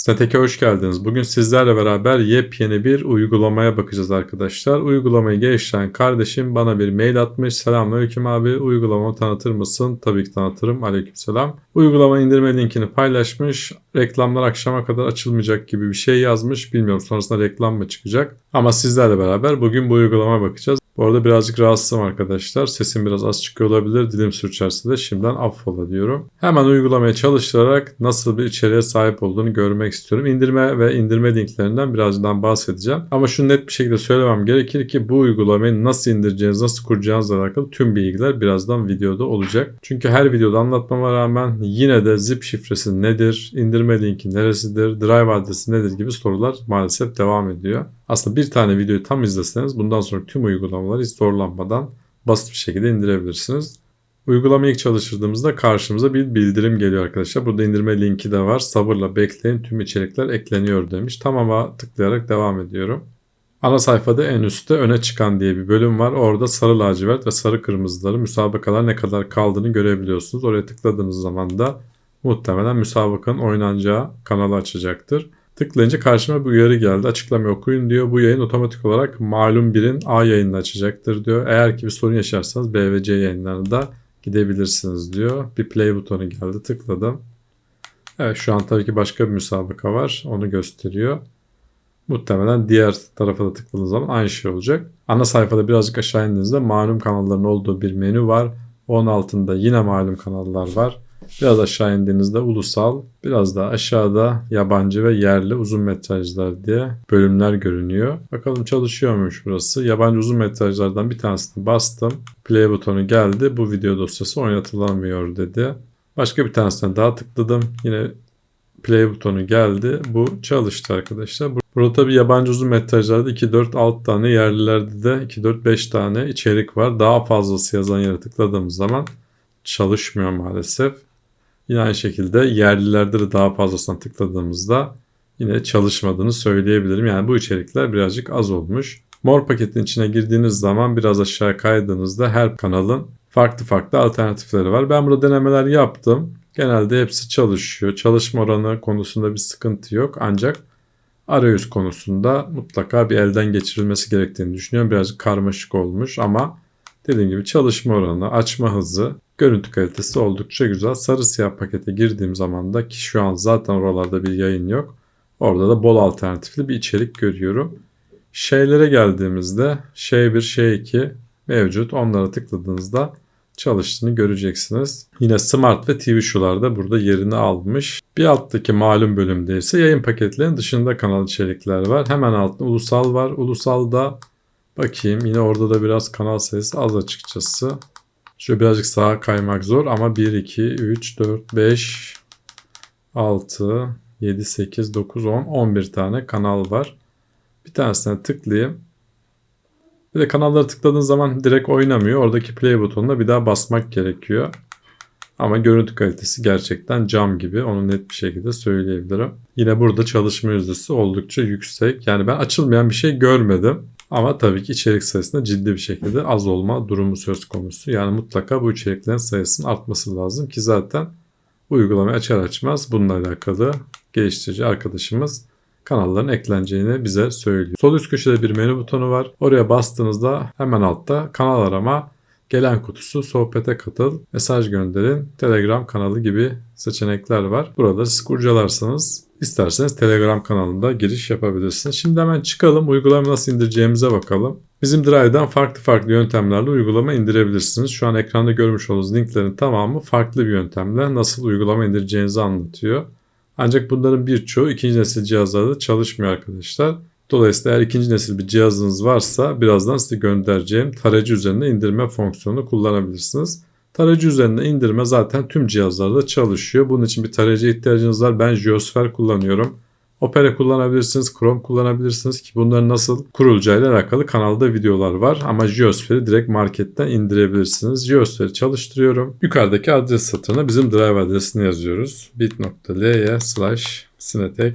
Snatek'e hoş geldiniz. Bugün sizlerle beraber yepyeni bir uygulamaya bakacağız arkadaşlar. Uygulamayı geliştiren kardeşim bana bir mail atmış. Selamünaleyküm abi. Uygulamamı tanıtır mısın? Tabii ki tanıtırım. Aleykümselam. Uygulama indirme linkini paylaşmış. Reklamlar akşama kadar açılmayacak gibi bir şey yazmış. Bilmiyorum sonrasında reklam mı çıkacak. Ama sizlerle beraber bugün bu uygulamaya bakacağız. Bu arada birazcık rahatsızım arkadaşlar. Sesim biraz az çıkıyor olabilir. Dilim sürçerse de şimdiden affola diyorum. Hemen uygulamaya çalıştırarak nasıl bir içeriğe sahip olduğunu görmek istiyorum. İndirme ve indirme linklerinden birazdan bahsedeceğim. Ama şunu net bir şekilde söylemem gerekir ki bu uygulamayı nasıl indireceğiniz, nasıl kuracağınızla alakalı tüm bilgiler birazdan videoda olacak. Çünkü her videoda anlatmama rağmen yine de zip şifresi nedir, indirme linki neresidir, drive adresi nedir gibi sorular maalesef devam ediyor. Aslında bir tane videoyu tam izleseniz bundan sonra tüm uygulamaları hiç zorlanmadan basit bir şekilde indirebilirsiniz. Uygulamayı ilk çalıştırdığımızda karşımıza bir bildirim geliyor arkadaşlar. Burada indirme linki de var. Sabırla bekleyin tüm içerikler ekleniyor demiş. Tamam'a tıklayarak devam ediyorum. Ana sayfada en üstte öne çıkan diye bir bölüm var. Orada sarı lacivert ve sarı kırmızıları müsabakalar ne kadar kaldığını görebiliyorsunuz. Oraya tıkladığınız zaman da muhtemelen müsabakanın oynanacağı kanalı açacaktır. Tıklayınca karşıma bir uyarı geldi. Açıklamayı okuyun diyor. Bu yayın otomatik olarak malum birin A yayınını açacaktır diyor. Eğer ki bir sorun yaşarsanız B ve yayınlarına da gidebilirsiniz diyor. Bir play butonu geldi. Tıkladım. Evet şu an tabii ki başka bir müsabaka var. Onu gösteriyor. Muhtemelen diğer tarafa da tıkladığınız zaman aynı şey olacak. Ana sayfada birazcık aşağı indiğinizde malum kanalların olduğu bir menü var. Onun altında yine malum kanallar var. Biraz aşağı indiğinizde ulusal, biraz da aşağıda yabancı ve yerli uzun metrajlar diye bölümler görünüyor. Bakalım çalışıyormuş burası. Yabancı uzun metrajlardan bir tanesini bastım. Play butonu geldi. Bu video dosyası oynatılamıyor dedi. Başka bir tanesine daha tıkladım. Yine play butonu geldi. Bu çalıştı arkadaşlar. Burada tabi yabancı uzun metrajlarda 2, 4, 6 tane yerlilerde de 2, 4, 5 tane içerik var. Daha fazlası yazan yere tıkladığımız zaman çalışmıyor maalesef. Yine aynı şekilde yerlilerde de daha fazlasına tıkladığımızda yine çalışmadığını söyleyebilirim. Yani bu içerikler birazcık az olmuş. Mor paketin içine girdiğiniz zaman biraz aşağı kaydığınızda her kanalın farklı farklı alternatifleri var. Ben burada denemeler yaptım. Genelde hepsi çalışıyor. Çalışma oranı konusunda bir sıkıntı yok. Ancak arayüz konusunda mutlaka bir elden geçirilmesi gerektiğini düşünüyorum. Birazcık karmaşık olmuş ama dediğim gibi çalışma oranı, açma hızı Görüntü kalitesi oldukça güzel. Sarı siyah pakete girdiğim zaman da ki şu an zaten oralarda bir yayın yok. Orada da bol alternatifli bir içerik görüyorum. Şeylere geldiğimizde şey 1, şey 2 mevcut. Onlara tıkladığınızda çalıştığını göreceksiniz. Yine Smart ve TV Şular da burada yerini almış. Bir alttaki malum bölümde ise yayın paketlerinin dışında kanal içerikler var. Hemen altında ulusal var. Ulusalda bakayım yine orada da biraz kanal sayısı az açıkçası. Şöyle birazcık sağa kaymak zor ama 1, 2, 3, 4, 5, 6, 7, 8, 9, 10, 11 tane kanal var. Bir tanesine tıklayayım. Bir de kanalları tıkladığın zaman direkt oynamıyor. Oradaki play butonuna bir daha basmak gerekiyor. Ama görüntü kalitesi gerçekten cam gibi. Onu net bir şekilde söyleyebilirim. Yine burada çalışma yüzdesi oldukça yüksek. Yani ben açılmayan bir şey görmedim. Ama tabii ki içerik sayısında ciddi bir şekilde az olma durumu söz konusu. Yani mutlaka bu içeriklerin sayısının artması lazım ki zaten uygulamayı açar açmaz bununla alakalı geliştirici arkadaşımız kanalların ekleneceğini bize söylüyor. Sol üst köşede bir menü butonu var. Oraya bastığınızda hemen altta kanal arama, gelen kutusu, sohbete katıl, mesaj gönderin, Telegram kanalı gibi seçenekler var. Burada siz kurcalarsanız İsterseniz Telegram kanalında giriş yapabilirsiniz. Şimdi hemen çıkalım. Uygulamayı nasıl indireceğimize bakalım. Bizim Drive'dan farklı farklı yöntemlerle uygulama indirebilirsiniz. Şu an ekranda görmüş olduğunuz linklerin tamamı farklı bir yöntemle nasıl uygulama indireceğinizi anlatıyor. Ancak bunların birçoğu ikinci nesil cihazlarda çalışmıyor arkadaşlar. Dolayısıyla eğer ikinci nesil bir cihazınız varsa birazdan size göndereceğim tarayıcı üzerinde indirme fonksiyonunu kullanabilirsiniz. Tarayıcı üzerinde indirme zaten tüm cihazlarda çalışıyor. Bunun için bir tarayıcı ihtiyacınız var. Ben Geosphere kullanıyorum. Opera kullanabilirsiniz, Chrome kullanabilirsiniz ki bunların nasıl kurulacağıyla alakalı kanalda videolar var. Ama Geosphere'i direkt marketten indirebilirsiniz. Geosphere'i çalıştırıyorum. Yukarıdaki adres satırına bizim drive adresini yazıyoruz. bit.ly slash sinetek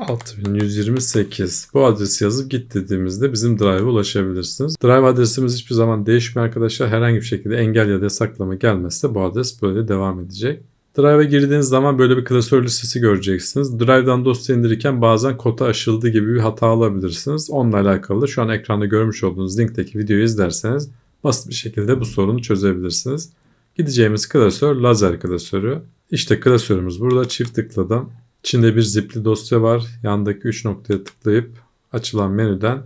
6128. Bu adresi yazıp git dediğimizde bizim Drive'a ulaşabilirsiniz. Drive adresimiz hiçbir zaman değişmiyor arkadaşlar. Herhangi bir şekilde engel ya da yasaklama gelmezse bu adres böyle devam edecek. Drive'a girdiğiniz zaman böyle bir klasör listesi göreceksiniz. Drive'dan dosya indirirken bazen kota aşıldı gibi bir hata alabilirsiniz. Onunla alakalı şu an ekranda görmüş olduğunuz linkteki videoyu izlerseniz basit bir şekilde bu sorunu çözebilirsiniz. Gideceğimiz klasör lazer klasörü. İşte klasörümüz burada çift tıkladım. İçinde bir zipli dosya var. Yandaki 3 noktaya tıklayıp açılan menüden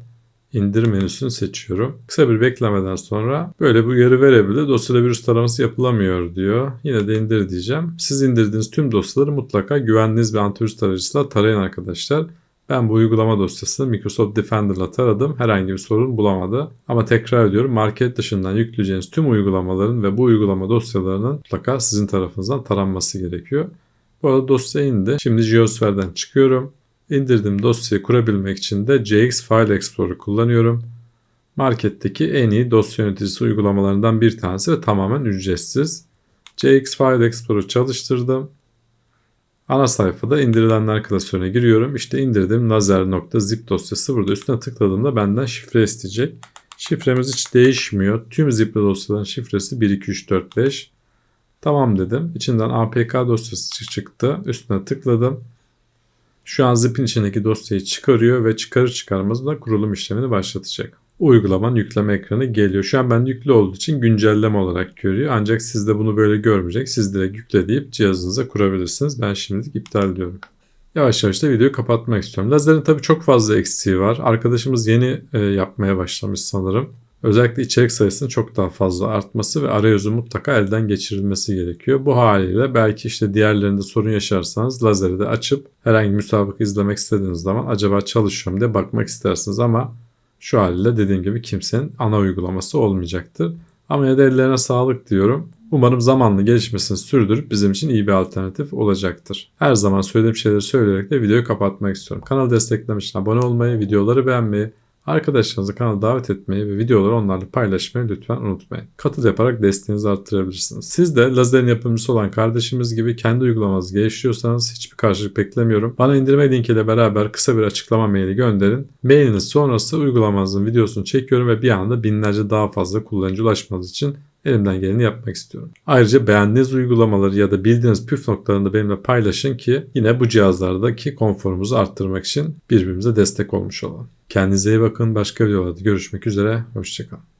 indir menüsünü seçiyorum. Kısa bir beklemeden sonra böyle bir uyarı verebilir. Dosyada virüs taraması yapılamıyor diyor. Yine de indir diyeceğim. Siz indirdiğiniz tüm dosyaları mutlaka güvenliğiniz bir antivirüs tarayıcısıyla tarayın arkadaşlar. Ben bu uygulama dosyasını Microsoft Defender'la taradım. Herhangi bir sorun bulamadı. Ama tekrar ediyorum market dışından yükleyeceğiniz tüm uygulamaların ve bu uygulama dosyalarının mutlaka sizin tarafınızdan taranması gerekiyor. Bu arada dosya indi. Şimdi Geosphere'den çıkıyorum. İndirdiğim dosyayı kurabilmek için de JX File Explorer kullanıyorum. Marketteki en iyi dosya yöneticisi uygulamalarından bir tanesi ve tamamen ücretsiz. JX File Explorer çalıştırdım. Ana sayfada indirilenler klasörüne giriyorum. İşte indirdiğim lazer.zip dosyası burada. Üstüne tıkladığımda benden şifre isteyecek. Şifremiz hiç değişmiyor. Tüm zipli dosyaların şifresi 12345. Tamam dedim. İçinden APK dosyası çıktı. Üstüne tıkladım. Şu an zipin içindeki dosyayı çıkarıyor ve çıkarır çıkarmaz da kurulum işlemini başlatacak. Uygulamanın yükleme ekranı geliyor. Şu an ben yüklü olduğu için güncelleme olarak görüyor. Ancak siz de bunu böyle görmeyecek. Siz direkt yükle deyip cihazınıza kurabilirsiniz. Ben şimdilik iptal diyorum. Yavaş yavaş da videoyu kapatmak istiyorum. Lazerin tabii çok fazla eksiği var. Arkadaşımız yeni e, yapmaya başlamış sanırım. Özellikle içerik sayısının çok daha fazla artması ve arayüzün mutlaka elden geçirilmesi gerekiyor. Bu haliyle belki işte diğerlerinde sorun yaşarsanız lazeri de açıp herhangi bir müsabaka izlemek istediğiniz zaman acaba çalışıyor mu diye bakmak istersiniz ama şu haliyle dediğim gibi kimsenin ana uygulaması olmayacaktır. Ama ya da ellerine sağlık diyorum. Umarım zamanla gelişmesini sürdürüp bizim için iyi bir alternatif olacaktır. Her zaman söylediğim şeyleri söyleyerek de videoyu kapatmak istiyorum. Kanalı desteklemek için abone olmayı, videoları beğenmeyi, Arkadaşlarınızı kanala davet etmeyi ve videoları onlarla paylaşmayı lütfen unutmayın. Katıl yaparak desteğinizi arttırabilirsiniz. Siz de lazerin yapımcısı olan kardeşimiz gibi kendi uygulamanızı geliştiriyorsanız hiçbir karşılık beklemiyorum. Bana indirme linkiyle beraber kısa bir açıklama maili gönderin. Mailiniz sonrası uygulamanızın videosunu çekiyorum ve bir anda binlerce daha fazla kullanıcı ulaşmanız için elimden geleni yapmak istiyorum. Ayrıca beğendiğiniz uygulamaları ya da bildiğiniz püf noktalarını da benimle paylaşın ki yine bu cihazlardaki konforumuzu arttırmak için birbirimize destek olmuş olalım. Kendinize iyi bakın. Başka videolarda görüşmek üzere. Hoşçakalın.